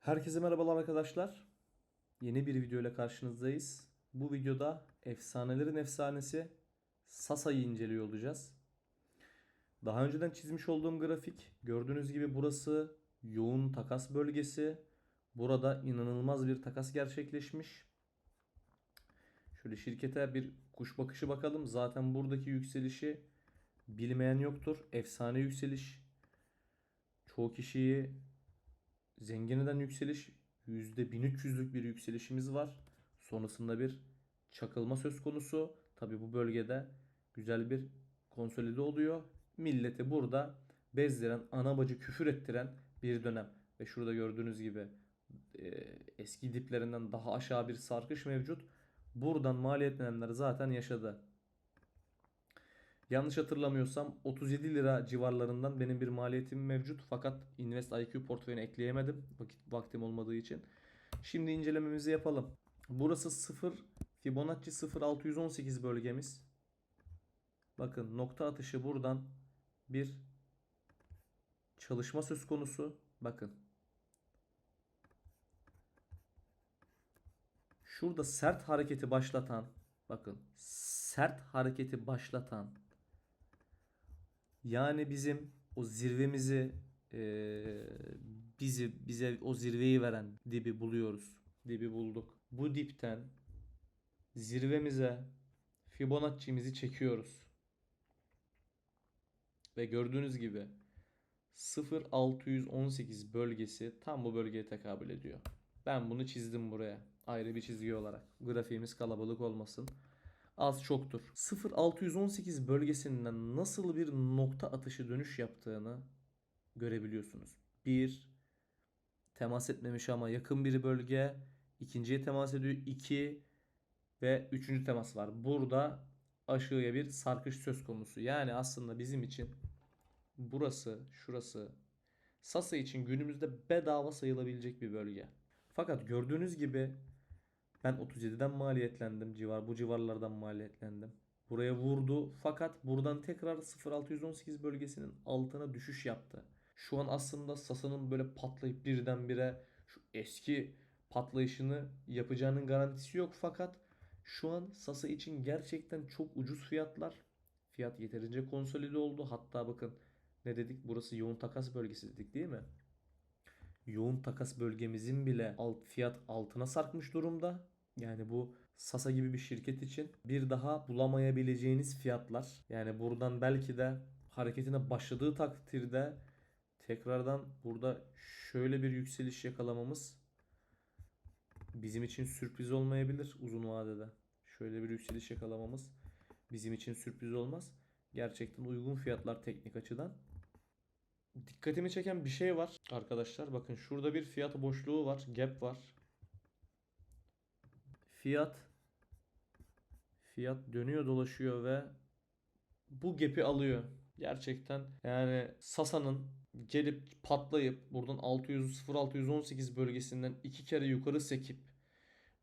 Herkese merhabalar arkadaşlar. Yeni bir video ile karşınızdayız. Bu videoda efsanelerin efsanesi Sasa'yı inceliyor olacağız. Daha önceden çizmiş olduğum grafik gördüğünüz gibi burası yoğun takas bölgesi. Burada inanılmaz bir takas gerçekleşmiş. Şöyle şirkete bir kuş bakışı bakalım. Zaten buradaki yükselişi bilmeyen yoktur. Efsane yükseliş. Çoğu kişiyi Zengin eden yükseliş %1300'lük bir yükselişimiz var. Sonrasında bir çakılma söz konusu. Tabi bu bölgede güzel bir konsolide oluyor. Milleti burada bezdiren, ana bacı küfür ettiren bir dönem. Ve şurada gördüğünüz gibi e, eski diplerinden daha aşağı bir sarkış mevcut. Buradan maliyetlenenler zaten yaşadı. Yanlış hatırlamıyorsam 37 lira civarlarından benim bir maliyetim mevcut. Fakat Invest IQ portföyüne ekleyemedim. Vakit, vaktim olmadığı için. Şimdi incelememizi yapalım. Burası 0 Fibonacci 0618 bölgemiz. Bakın nokta atışı buradan bir çalışma söz konusu. Bakın. Şurada sert hareketi başlatan bakın sert hareketi başlatan yani bizim o zirvemizi eee, bizi bize o zirveyi veren dibi buluyoruz. Dibi bulduk. Bu dipten zirvemize Fibonacci'mizi çekiyoruz. Ve gördüğünüz gibi 0618 bölgesi tam bu bölgeye tekabül ediyor. Ben bunu çizdim buraya. Ayrı bir çizgi olarak. Grafiğimiz kalabalık olmasın az çoktur. 0618 bölgesinden nasıl bir nokta atışı dönüş yaptığını görebiliyorsunuz. Bir temas etmemiş ama yakın bir bölge. ikinciye temas ediyor. 2 ve üçüncü temas var. Burada aşağıya bir sarkış söz konusu. Yani aslında bizim için burası, şurası Sasa için günümüzde bedava sayılabilecek bir bölge. Fakat gördüğünüz gibi ben 37'den maliyetlendim. Civar bu civarlardan maliyetlendim. Buraya vurdu fakat buradan tekrar 0618 bölgesinin altına düşüş yaptı. Şu an aslında Sasa'nın böyle patlayıp birdenbire şu eski patlayışını yapacağının garantisi yok fakat şu an Sasa için gerçekten çok ucuz fiyatlar. Fiyat yeterince konsolide oldu. Hatta bakın ne dedik? Burası yoğun takas bölgesi dedik değil mi? Yoğun takas bölgemizin bile alt fiyat altına sarkmış durumda. Yani bu Sasa gibi bir şirket için bir daha bulamayabileceğiniz fiyatlar. Yani buradan belki de hareketine başladığı takdirde tekrardan burada şöyle bir yükseliş yakalamamız bizim için sürpriz olmayabilir uzun vadede. Şöyle bir yükseliş yakalamamız bizim için sürpriz olmaz. Gerçekten uygun fiyatlar teknik açıdan. Dikkatimi çeken bir şey var arkadaşlar. Bakın şurada bir fiyat boşluğu var. Gap var. Fiyat fiyat dönüyor dolaşıyor ve bu gap'i alıyor. Gerçekten yani Sasa'nın gelip patlayıp buradan 600 0618 bölgesinden iki kere yukarı sekip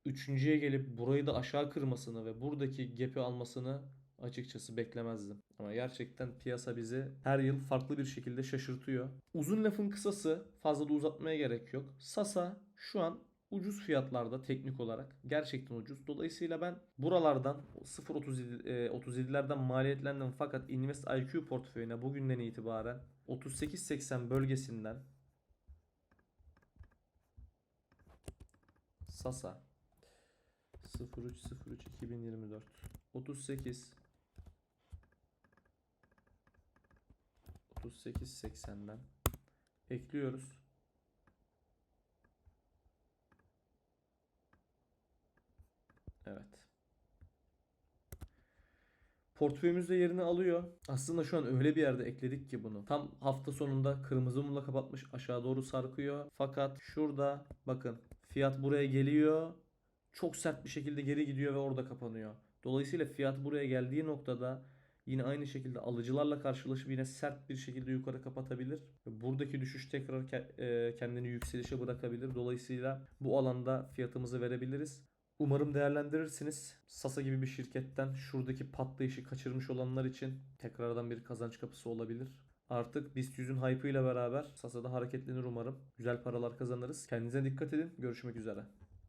üçüncüye gelip burayı da aşağı kırmasını ve buradaki gap'i almasını açıkçası beklemezdim. Ama gerçekten piyasa bizi her yıl farklı bir şekilde şaşırtıyor. Uzun lafın kısası fazla da uzatmaya gerek yok. Sasa şu an ucuz fiyatlarda teknik olarak gerçekten ucuz. Dolayısıyla ben buralardan 0.37 e, 37'lerden maliyetlendim fakat Invest IQ portföyüne bugünden itibaren 38.80 bölgesinden Sasa 0303 2024 38 38.80'den ekliyoruz. Evet. Portföyümüzde yerini alıyor. Aslında şu an öyle bir yerde ekledik ki bunu. Tam hafta sonunda kırmızı mumla kapatmış aşağı doğru sarkıyor. Fakat şurada bakın fiyat buraya geliyor. Çok sert bir şekilde geri gidiyor ve orada kapanıyor. Dolayısıyla fiyat buraya geldiği noktada Yine aynı şekilde alıcılarla karşılaşıp yine sert bir şekilde yukarı kapatabilir. Buradaki düşüş tekrar e, kendini yükselişe bırakabilir. Dolayısıyla bu alanda fiyatımızı verebiliriz. Umarım değerlendirirsiniz. Sasa gibi bir şirketten şuradaki patlayışı kaçırmış olanlar için tekrardan bir kazanç kapısı olabilir. Artık BIST 100'ün hype'ıyla beraber Sasa'da hareketlenir umarım. Güzel paralar kazanırız. Kendinize dikkat edin. Görüşmek üzere.